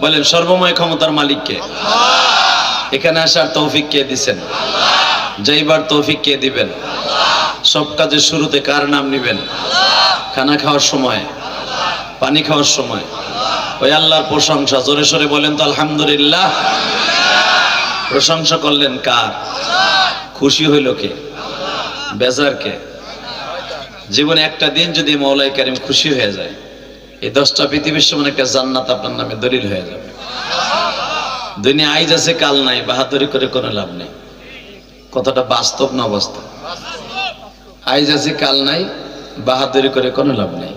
বলেন সর্বময় ক্ষমতার মালিককে। এখানে আসার তৌফিক কে দিছেন? যাইবার তৌফিক কে দিবেন? সব কাজের শুরুতে কার নাম নিবেন? খানা খাওয়ার সময় পানি খাওয়ার সময়। ওই আল্লাহর প্রশংসা জোরে সোরে বলেন তো আলহামদুলিল্লাহ। প্রশংসা করলেন কার? খুশি হইল কে? বেজার কে? জীবনে একটা দিন যদি মৌলাই কারিম খুশি হয়ে যায় এই দশটা পৃথিবীর সমান একটা জান্নাত আপনার নামে দলিল হয়ে যাবে। দুনিয়া আইজ আছে, কাল নাই, বাহাদুরি করে কোনো লাভ নেই। কতটা বাস্তব না অবস্থা আইজ আছে, কাল নাই, বাহাদুরি করে কোনো লাভ নেই।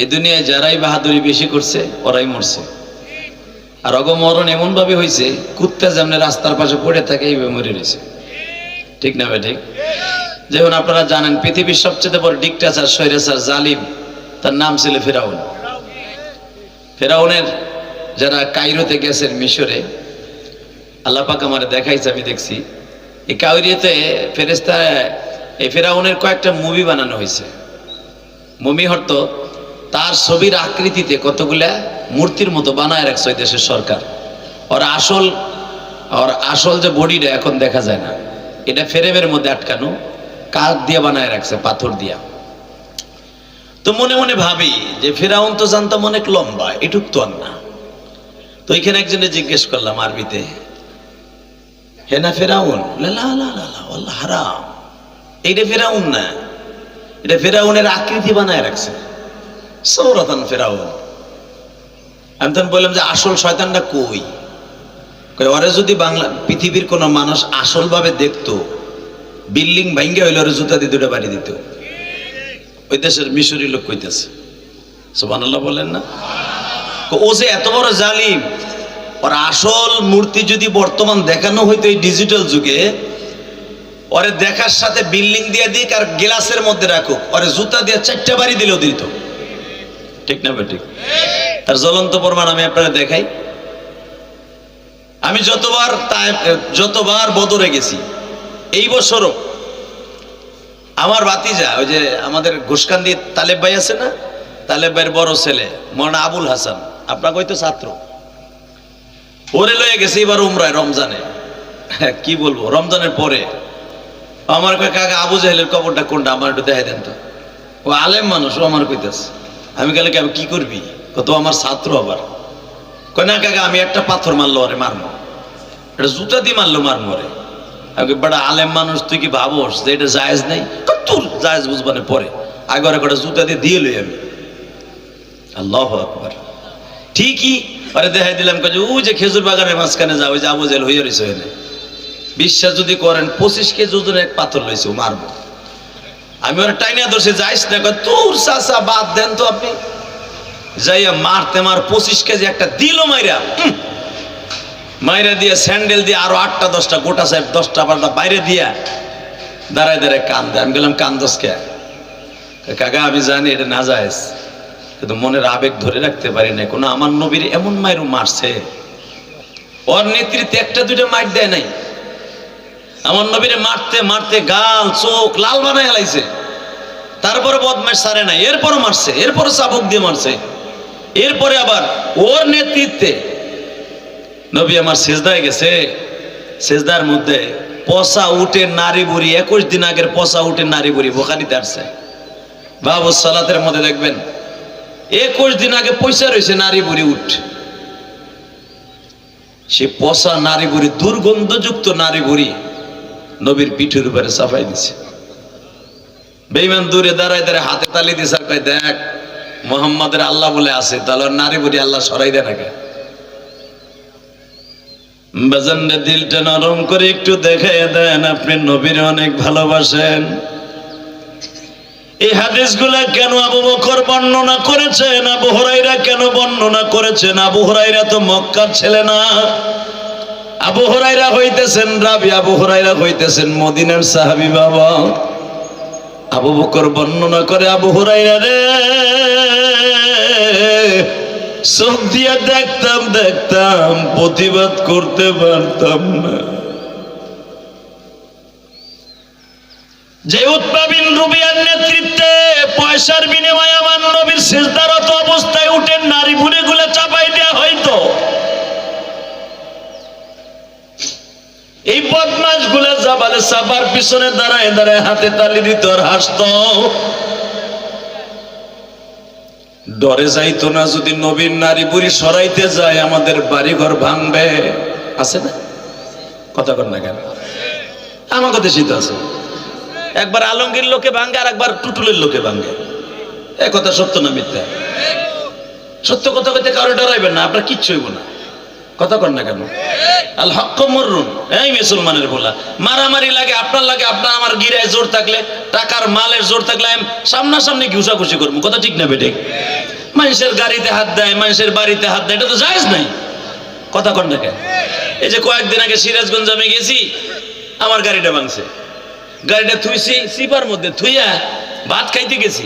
এই দুনিয়ায় যারাই বাহাদুরি বেশি করছে, ওরাই মরছে। আর অগমরণ এমন ভাবে হয়েছে কুত্তা যেমন রাস্তার পাশে পড়ে থাকে, এইভাবে মরে রয়েছে। ঠিক না ভাই, ঠিক? যেমন আপনারা জানেন, পৃথিবীর সবচেয়ে বড় ডিকটাচার, স্বৈরাচার, জালিম, তার নাম ছিল ফেরাউন। ফেরাউনের যারা কাইরোতে গেছেন মিশরে আল্লাপাক আমার দেখাইছে, আমি দেখছি। এই কাউরিয়াতে ফেরেস্তা এই ফেরাউনের কয়েকটা মুভি বানানো হয়েছে। মমি হর্ত, তার ছবির আকৃতিতে কতগুলা মূর্তির মতো বানায় রাখছে দেশের সরকার। ওর আসল ওর আসল যে বডিটা এখন দেখা যায় না। এটা ফেরেমের মধ্যে আটকানো কাঠ দিয়ে বানায় রাখছে, পাথর দিয়া। তো মনে মনে ভাবি যে ফেরাউন তো জানতাম অনেক লম্বা এটুক তো আর না। তো এখানে একজনে জিজ্ঞেস করলাম আরবিতে হে না ফেরাউন? হারাম। এইটা ফেরাউন না এটা ফেরাউনের আকৃতি বানায় রাখছে। সৌরতান ফেরাউন। আমি তখন বললাম যে আসল শয়তানটা কই? কই, ওরে যদি বাংলা পৃথিবীর কোনো মানুষ আসলভাবে দেখতো বিল্ডিং ভাঙ্গে হইলে ওরা জুতা দিয়ে দুটো বাড়ি দিত। ওই দেশের মিশরি লোক কইতেছে। সুবহানাল্লাহ বলেন না? ও যে এত বড় জালিম, ওর আসল মূর্তি যদি বর্তমান দেখানো হইতো এই ডিজিটাল যুগে, ওরে দেখার সাথে বিল্ডিং দিয়ে দিক আর গ্লাসের মধ্যে রাখুক, ওরে জুতা দিয়ে চারটা বাড়ি দিলেও দিত। ঠিক না ঠিক? তার জ্বলন্ত প্রমাণ আমি আপনারা দেখাই। আমি যতবার যতবার বদরে গেছি, এই বছরও আমার ভাতিজা, ওই যে আমাদের ঘুষকান্দি তালেব ভাই আছে না? তালেব ভাইয়ের বড় ছেলে, মৌলানা আবুল হাসান। আপনার কই তো ছাত্র। ওরে লয়ে গেছে এবার উমরায় রমজানে। কি বলব, রমজানের পরে। আমার কাকা, আবু জাহেলের কবরটা কোনটা? আমার একটু দেখাই দেন তো। ও আলেম মানুষ, ও আমার কইতেছে। আমি গেলে আমি কি করবি? কত আমার ছাত্র আবার। কয়, না, কাকা, আমি একটা পাথর মারলো আরে মারবো এটা জুতা দিয়ে মারলো মারবো রে বেটা আলেম মানুষ, তুই কি ভাবোস যে এটা জায়েজ নাই? তোর জায়েজ বুঝবানে পরে আগে ওরা জুতা দিয়ে দিয়ে লই আমি। আল্লাহ আকবার। ঠিকই, আরে দেখাই দিলাম কাজে ও যে খেজুর বাগানের মাঝখানে যাও ওই যে আবু জেল হইয়া রয়েছে ওখানে বিশ্বাস যদি করেন, পঁচিশ কেজি ওজনের এক পাথর লইছে, ও মারবো। আমি ওরা টাইনা দোষে যাইস না তোর চাচা বাদ দেন তো আপনি। যাইয়া মারতে মার, পঁচিশ কেজি একটা দিল মাইরা। মাইরা দিয়ে স্যান্ডেল দিয়ে আরও আটটা, দশটা, গোটা সাহেব দশটা বারোটা বাইরে দিয়া দাঁড়ায় দাঁড়ায় কান দেয় আমি গেলাম কান দোষ কে কাকা, আমি জানি এটা না যায় কিন্তু মনের আবেগ ধরে রাখতে পারি না কোনো আমার নবীর এমন মায়েরও মারছে ওর নেতৃত্বে একটা, দুইটা মার দেয় নাই। আমার নবীরে মারতে মারতে গাল, চোখ লাল বানায় লাইছে তারপরে বদমাস সারে নাই। এরপরও মারছে এরপরে চাবুক দিয়ে মারছে। এরপরে আবার ওর নেতৃত্বে নবী আমার সেজদায় গেছে। সেজদার মধ্যে পচা উঠে নারী বুড়ি, একুশ দিন আগের পচা উঠে নারী বুড়ি বোখারিতে আসছে। বাবু সালাতের মধ্যে দেখবেন, একুশ দিন আগে পয়সা রয়েছে নারী বুড়ি উঠ সে পচা নারী বুড়ি, দুর্গন্ধযুক্ত নারী বুড়ি নবীর পিঠের উপরে চাপাই দিছে। বেইমান দূরে দাঁড়ায় দাঁড়ায় হাতে তালি দিছে, আর দেখ, মোহাম্মদের আল্লাহ বলে আছে, তাহলে নারী বুড়ি আল্লাহ সরাই দেয় নাকি বাজানরে দিলটা নরম করে একটু দেখাই দেন, আপনি নবীর অনেক ভালোবাসেন। এই হাদিসগুলা কেন আবু বকর বর্ণনা করেছেন? আবু হরাইরা কেন বর্ণনা করেছেন? আবু হরাইরা তো মক্কার ছেলে না। আবু হরাইরা হইতেছেন রাবি, আবু হরাইরা হইতেছেন মদিনার সাহাবি বাবা। আবু বকর বর্ণনা করে, আবু হরাইরা রে চোখ দিয়া দেখতাম দেখতাম, প্রতিবাদ করতে পারতাম না। যে উৎপাবিন রুবিয়ার নেতৃত্বে পয়সার বিনিময়ে আমার নবীর শেষদারত অবস্থায় উঠে নারী ভুলে গুলে চাপাই দেওয়া হয়তো এই বদমাসগুলা যাবালে চাপার পিছনে দাঁড়ায় দাঁড়ায় হাতে তালি দিত আর হাসত। ডরে যাইতো না, যদি নবীন নারী বুড়ি সরাইতে যায়, আমাদের বাড়ি ঘর ভাঙবে। আছে না? কথা কর না কেন? আমার দেশে তো আছে। একবার আলমগীর লোকে ভাঙ্গে আর একবার টুটুলের লোকে ভাঙ্গে এ কথা সত্য না মিথ্যা? সত্য কথা কইতে কারও ডরাইবেন না, আপনার কিচ্ছু হইব না। কথা কর না কেন? আল হক মরুন এই মুসলমানের বলা মারামারি লাগে, আপনার লাগে, আপনার আমার গিরায় জোর থাকলে, টাকার মালের জোর থাকলে আমি সামনাসামনি ঘুষাঘুষি করব। কথা ঠিক না বেটে মানুষের গাড়িতে হাত দেয়, মানুষের বাড়িতে হাত দেয়, এটা তো জায়েজ নাই। কথা কেন এই যে কয়েকদিন আগে সিরাজগঞ্জ আমি গেছি, আমার গাড়িটা ভাঙছে। গাড়িটা থুইছি, সিপার মধ্যে থুইয়া ভাত খাইতে গেছি।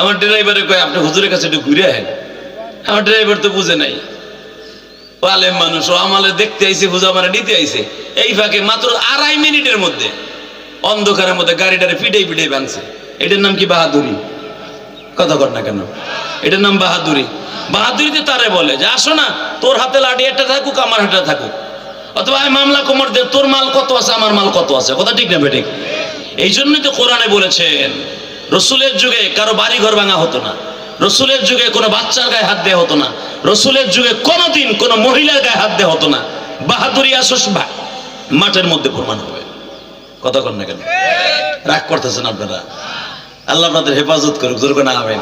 আমার ড্রাইভারে কয়, আপনি হুজুরের কাছে একটু ঘুরে আহেন। আমার ড্রাইভার তো বুঝে নাই। আলেম মানুষ, ও আমালে দেখতে আইছে হুজা আমার নিতে আইছে। এই ফাঁকে মাত্র আড়াই মিনিটের মধ্যে অন্ধকারের মধ্যে গাড়িটারে পিটাই পিটাই ভাঙছে। এটার নাম কি বাহাদুরি? কথা কর না কেন? এটার নাম বাহাদুরি। বাহাদুরিতে তারে বলে যে, আসো না, তোর হাতে লাঠি একটা থাকুক, আমার হাতে থাকুক। অথবা মামলা কোমর দে, তোর মাল কত আছে, আমার মাল কত আছে? কথা ঠিক না বেঠিক? এই জন্যই তো কোরআনে বলেছেন, রসুলের যুগে কারও বাড়ি ঘর ভাঙা হতো না। রসুলের যুগে কোনো বাচ্চার গায়ে হাত দেওয়া হতো না। রসুলের যুগে কোনোদিন কোনো মহিলার গায়ে হাত দেওয়া হতো না। বাহাদুরি আসস ভাই মাঠের মধ্যে প্রমাণ হবে। কথা কর না কেন? রাগ করতেছেন আপনারা। আল্লাহ আপনাদের হেফাজত করুক, জোর করে আমেন।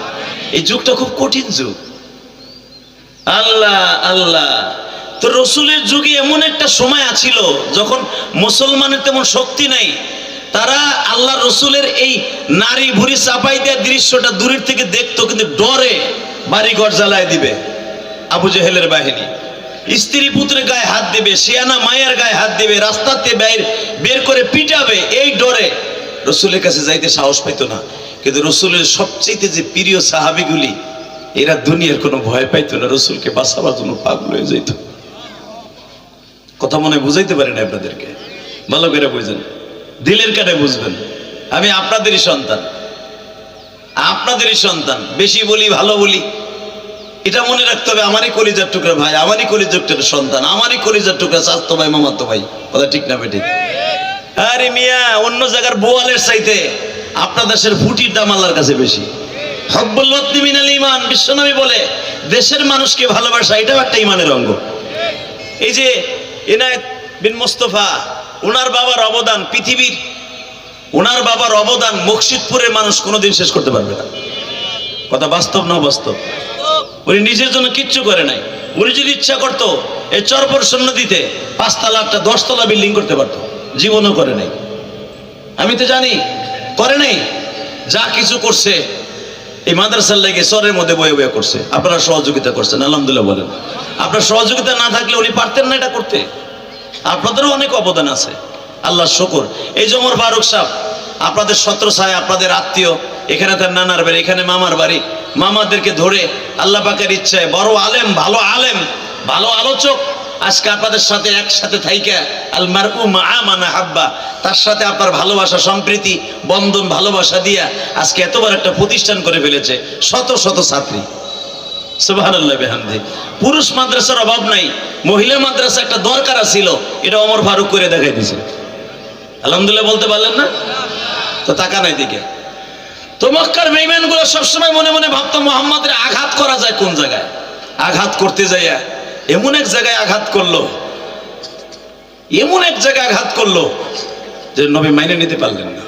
এই যুগটা খুব কঠিন যুগ। আল্লাহ আল্লাহ। তো রসুলের যুগে এমন একটা সময় আছিল, যখন মুসলমানের তেমন শক্তি নাই। তারা আল্লাহ রসুলের এই নারী ভুরি চাপাই দেওয়ার দৃশ্যটা দূরের থেকে দেখতো, কিন্তু ডরে বাড়িঘর জ্বালায় দিবে। আবু জেহেলের বাহিনী। স্ত্রী পুত্রের গায়ে হাত দেবে, শিয়ানা মায়ের গায়ে হাত দেবে, রাস্তাতে বের করে পিটাবে, এই ডরে। রসুলের কাছে যাইতে সাহস পেত না। কিন্তু রসুলের সবচেয়ে যে প্রিয় সাহাবিগুলি, এরা দুনিয়ার কোনো ভয় পাইতো না, রসুলকে বাঁচাবার জন্য পাগল হয়ে যাইত। কথা মনে বুঝাইতে পারি না আপনাদেরকে? ভালো করে বুঝেন। দিলের কাটে বুঝবেন। আমি আপনাদেরই সন্তান। আপনাদেরই সন্তান। বেশি বলি, ভালো বলি। এটা মনে রাখতে হবে, আমারই কলিজার টুকরা ভাই, আমারই কলিজার টুকরা সন্তান, আমারই কলিজার টুকরা স্বাস্থ্য ভাই, মামাতো ভাই। কথা ঠিক না, বেঠিক? আরে মিয়া, অন্য জায়গার বোয়ালের চাইতে আপনার দেশের ফুটির দাম আল্লাহর কাছে বেশি। ওয়াত্তি মিনাল ইমান বিশ্বনবী বলে, দেশের মানুষকে ভালোবাসা, এটাও একটা ইমানের অঙ্গ। এই যে এনায়েত বিন মোস্তফা, ওনার বাবার অবদান পৃথিবীর, ওনার বাবার অবদান মুর্শিদপুরের মানুষ কোনোদিন শেষ করতে পারবে না। কথা বাস্তব না বাস্তব উনি নিজের জন্য কিচ্ছু করে নাই। উনি যদি ইচ্ছা করতো, এই চরপর শূন্য দিতে পাঁচতলা একটা দশতলা বিল্ডিং করতে পারতো। জীবনও করে নাই। আমি তো জানি করে নাই, যা কিছু করছে, এই মাদ্রাসার লেগে সরের মধ্যে বয়ে বয়ে করছে। আপনারা সহযোগিতা করছেন, আলহামদুলিল্লাহ বলেন। আপনার সহযোগিতা না থাকলে উনি পারতেন না এটা করতে। আপনাদেরও অনেক অবদান আছে। আল্লাহ শকর। এই যে ওমর ফারুক সাহ আপনাদের সত্র সাহেব আপনাদের আত্মীয়, এখানে তার নানার বাড়ি, এখানে মামার বাড়ি। মামাদেরকে ধরে আল্লাহ পাকের ইচ্ছায় বড় আলেম, ভালো আলেম, ভালো আলোচক আজকে আপনাদের সাথে একসাথে থাইকা আল মারু মানা হাব্বা তার সাথে আপনার ভালোবাসা, সম্প্রীতি, বন্ধন, ভালোবাসা দিয়া আজকে এতবার একটা প্রতিষ্ঠান করে ফেলেছে, শত শত ছাত্রী। পুরুষ মাদ্রাসার অভাব নাই, মহিলা মাদ্রাসা একটা দরকার ছিল এটা অমর ফারুক করে দেখাই দিয়েছে আলহামদুলিল্লাহ বলতে পারলেন না? তো টাকা নাই দিকে তো মক্কার বেইমানগুলো সবসময় মনে মনে ভাবতো মোহাম্মদের আঘাত করা যায় কোন জায়গায়? আঘাত করতে যাইয়া এমন এক জায়গায় আঘাত করল, এমন এক জায়গায় আঘাত করল যে নবী মাইনে নিতে পারলেন না।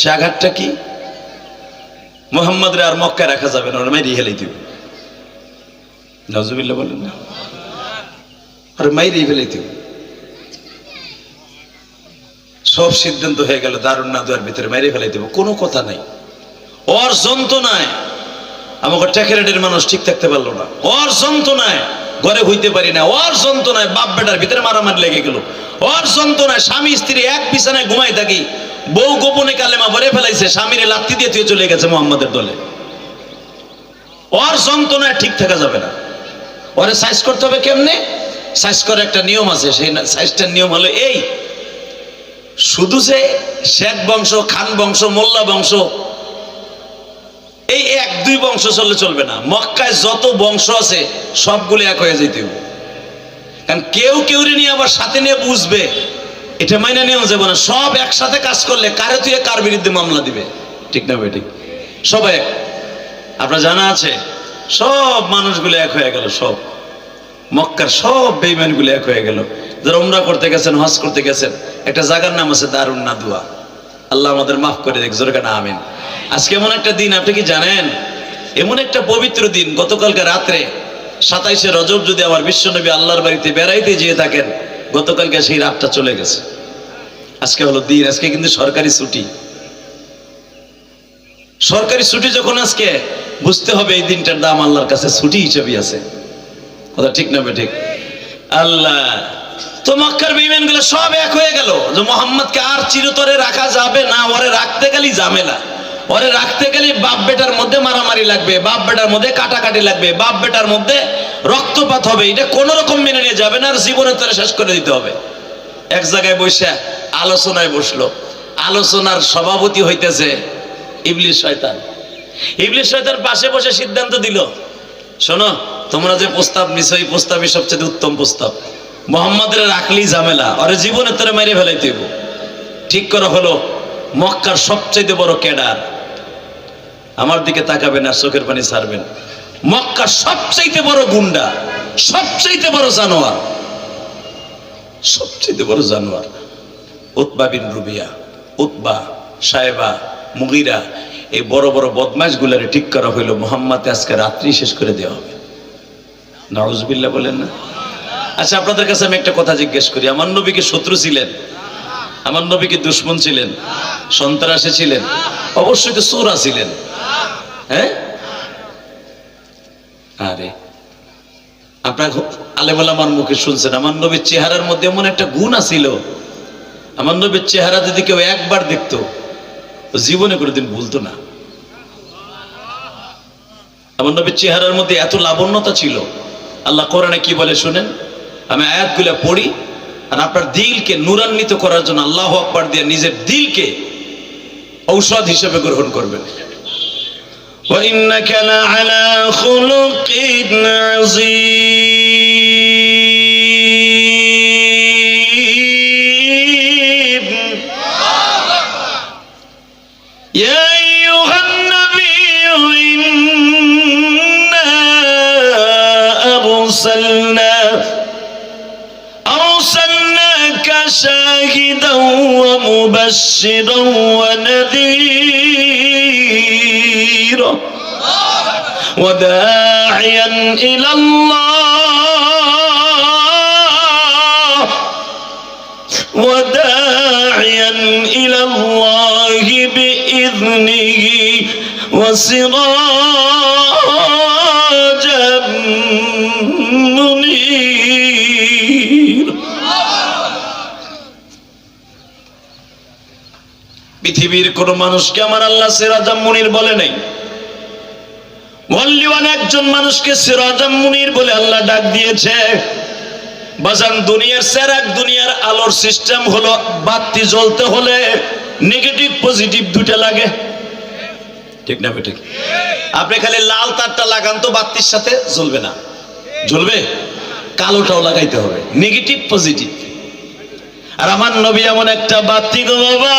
সে আঘাতটা কি? মোহাম্মদরে আর মক্কায় রাখা যাবে না মাইরি হেলাই দিবে। নজুবিল্লা বলেন না। আর মাইরি ফেলাই দিবে। সব সিদ্ধান্ত হয়ে গেল, দারুণ না দুয়ার ভিতরে মাইরে ফেলাই দেবো। কোনো কথা নাই। ওর যন্ত্রণায় আমাকে ট্যাকেরেটের মানুষ ঠিক থাকতে পারল না। ওর যন্ত্রণায় ঘরে হইতে পারি না। ওর যন্ত্রণায় বাপ বেটার ভিতরে মারামারি লেগে গেল। ওর যন্ত্রণায় স্বামী স্ত্রী এক বিছানায় ঘুমাই থাকি, বউ গোপনে কালেমা ভরে ফেলাইছে, স্বামীরে লাত্তি দিয়ে তুই চলে গেছে মোহাম্মদের দলে। ওর যন্ত্রণায় ঠিক থাকা যাবে না। ওরে সাইজ করতে হবে কেমনে? সাইজ করার একটা নিয়ম আছে, সেই সাইজটার নিয়ম হলো এই। শুধু যে শেখ বংশ, খান বংশ, মোল্লা বংশ এই এক, দুই বংশ চললে চলবে না। মক্কায় যত বংশ আছে, সবগুলো এক হয়ে যেতে কারণ কেউ কেউ নিয়ে আবার সাথে নিয়ে বুঝবে। এটা মাইনে নেওয়া যাবে না। সব একসাথে কাজ করলে কারে তুই কার বিরুদ্ধে মামলা দিবে? ঠিক না ভাই, ঠিক। সবাই এক। আপনার জানা আছে, সব মানুষগুলো এক হয়ে গেল, সব। মক্কার সব বেইমানগুলো এক হয়ে গেল। যারা উমরা করতে গেছেন, হজ করতে গেছেন, একটা জায়গার নাম আছে দারুণ নাদুয়া আল্লাহ আমাদের মাফ করে দেখ জোরে না আমিন। আজকে এমন একটা দিন, আপনি কি জানেন? এমন একটা পবিত্র দিন, গতকালকে রাত্রে সাতাইশে রজব যদি আমার বিশ্বনবী আল্লাহর বাড়িতে বেড়াইতে যেয়ে থাকেন, গতকালকে সেই রাতটা চলে গেছে। আজকে হলো দিন, আজকে কিন্তু সরকারি ছুটি। সরকারি ছুটি যখন আজকে, বুঝতে হবে এই দিনটার দাম আল্লাহর কাছে ছুটি হিসেবে আছে। কথা ঠিক না ঠিক আল্লাহ, তো মক্কার বিমানগুলো সব এক হয়ে গেল যে মোহাম্মদকে আর চিরতরে রাখা যাবে না, ওরে রাখতে গেলেই ঝামেলা। ওরে রাখতে গেলে বাপ বেটার মধ্যে মারামারি লাগবে, বাপ বেটার মধ্যে কাটাকাটি লাগবে, বাপ বেটার মধ্যে রক্তপাত হবে, এটা কোন রকম মেনে নিয়ে যাবে না আর জীবনের তরে শেষ করে দিতে হবে। এক জায়গায় বসে আলোচনায় বসল, আলোচনার সভাপতি হইতেছে ইবলিশ শয়তান। ইবলিশ শয়তান পাশে বসে সিদ্ধান্ত দিল, শোনো, তোমরা যে প্রস্তাব নিছো, এই প্রস্তাবই সবচেয়ে উত্তম প্রস্তাব। মোহাম্মদের রাখলেই ঝামেলা আরে জীবনে তোরে মেরে ফেলাইতে। ঠিক করা হলো, মক্কার সবচেয়ে বড় ক্যাডার আমার দিকে তাকাবেন আর চোখের পানি ছাড়বেন। মক্কা সবচাইতে বড় গুন্ডা, সবচাইতে বড় জানোয়ার, সবচাইতে বড় জানোয়ার, উতবা বিন রুবিয়া, উতবা সাহেবা মুগিরা, এই বড় বড় বদমাইশ গুলারে ঠিক করা হইল, মোহাম্মদ আজকে রাত্রি শেষ করে দেওয়া হবে। নওয়াজবিল্লা বলেন না? আচ্ছা আপনাদের কাছে আমি একটা কথা জিজ্ঞেস করি, আমার নবীকে শত্রু ছিলেন? আমার নবীকে দুশ্মন ছিলেন? সন্ত্রাসী ছিলেন? অবশ্যই তো সোরা ছিলেন? হ্যাঁ আরে, আপনার আলেমাল আমার মুখে শুনছেন, আমার নবীর চেহারার মধ্যে এমন একটা গুণ আমার নবীর চেহারা যদি কেউ একবার জীবনে কোনোদিন না। আমার নবীর চেহারার মধ্যে এত লাবণ্যতা ছিল। আল্লাহ কোরআনে কি বলে শুনেন? আমি আয়াতগুলো পড়ি, আর আপনার দিলকে নুরান্বিত করার জন্য আল্লাহ আকবার দিয়ে নিজের দিলকে ঔষধ হিসেবে গ্রহণ করবেন। وإنك لعلى خلق عظيم. يا أيها النبي إنا أرسلنا أرسلناك شاهدا ومبشرا وداعيا إلى الله وداعيا إلى الله بإذنه وسراجا منيرا পৃথিবীর কোন মানুষকে আমার আল্লাহ সিরাজাম মুনির বলে নাই মল্লিওয়ান একজন মানুষকে সিরাজাম মুনির বলে আল্লাহ ডাক দিয়েছে। বাজান দুনিয়ার সেরাক দুনিয়ার আলোর সিস্টেম হলো, বাতি জ্বলতে হলে নেগেটিভ, পজিটিভ দুটা লাগে। ঠিক না ঠিক আপনি খালি লাল তারটা লাগান তো বাতির সাথে জ্বলবে না। জ্বলবে? কালোটাও লাগাইতে হবে। Negative, positive. আর আমার নবী এমন একটা বাতি গো বাবা,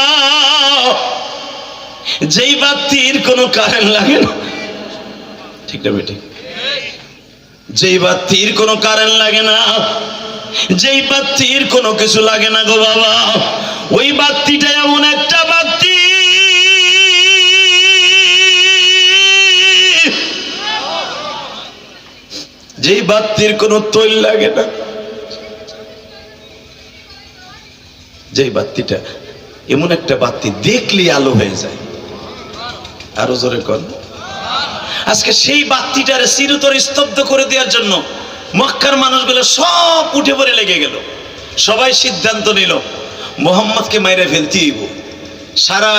যেই বাতির কোনো কারেন্ট লাগে না। ঠিক না বেটি? যেই বাতির কোনো কারেন্ট লাগে না, যেই বাতির কোনো কিছু লাগে না গো বাবা, ওই বাতিটা এমন একটা বাতি যেই বাতির কোনো তৈল লাগে না, যেই বাতিটা এমন একটা বাতি দেখলেই আলো হয়ে যায়। আরও জোরে কর আজকে সেই বাতিটারে চিরতর স্তব্ধ করে দেওয়ার জন্য মক্কার মানুষগুলো সব উঠে পড়ে লেগে গেল। সবাই সিদ্ধান্ত নিল, মোহাম্মদকে মাইরে ফেলতে হইব। সারা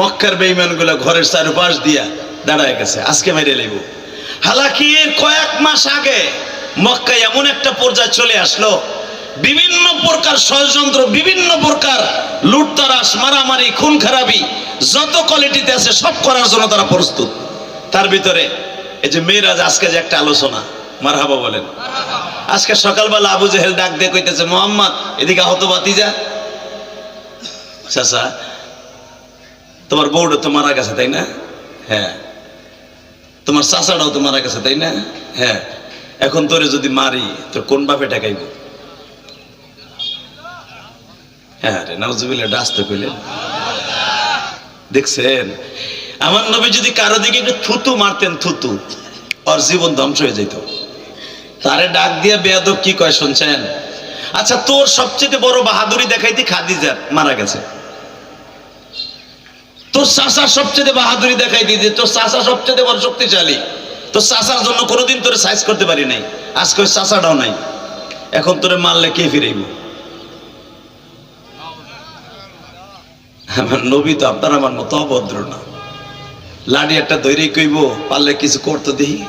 মক্কার বেইমানগুলো ঘরের চারপাশ দিয়া দাঁড়ায় গেছে, আজকে মাইরে লেব হালাকি এর কয়েক মাস আগে মক্কায় এমন একটা পর্যায়ে চলে আসলো, বিভিন্ন প্রকার ষড়যন্ত্র, বিভিন্ন প্রকার লুটতারাস, মারামারি, খুন খারাপি, যত কোয়ালিটিতে আছে সব করার জন্য তারা প্রস্তুত। তার ভিতরে এই যে মেয়েরাজ আজকে যে একটা আলোচনা, মারহাবা বলেন। আজকে সকালবেলা আবু জেহেল ডাক দিয়ে কইতেছে, মোহাম্মদ, এদিকে আহত বাতিজা চাচা, তোমার বউটা তো মারা গেছে, তাই না? হ্যাঁ। তোমার চাচাটাও তো মারা গেছে, তাই না? হ্যাঁ। এখন তোরে যদি মারি, তোর কোন বাপে টাকাইব হ্যাঁ রে, নাউজুবিল্লাহ, ডাসতে কইলেন। দেখছেন? আমার নবী যদি কারও দিকে একটু থুতু মারতেন, থুতু, ওর জীবন ধ্বংস হয়ে যেত। তারে ডাক দিয়ে বেয়াদব কি কয় শুনছেন? আচ্ছা তোর সবচেয়ে বড় বাহাদুরি দেখাইতে খাদিজা মারা গেছে। তোর চাষা সবচেয়ে বাহাদুরি দেখাই দিয়েছে তোর চাষা সবচেয়ে বড় শক্তিশালী। তোর চাষার জন্য কোনোদিন তোরে সাইজ করতে পারি নাই। আজকে ওই চাষাটাও নাই। এখন তোরে মারলে কে ফিরাইব? আমার নবী তো আপনার আমার মতো অভদ্র না। লাডি একটা দৈরিক কইব পারলে কিছু করতে দেখি।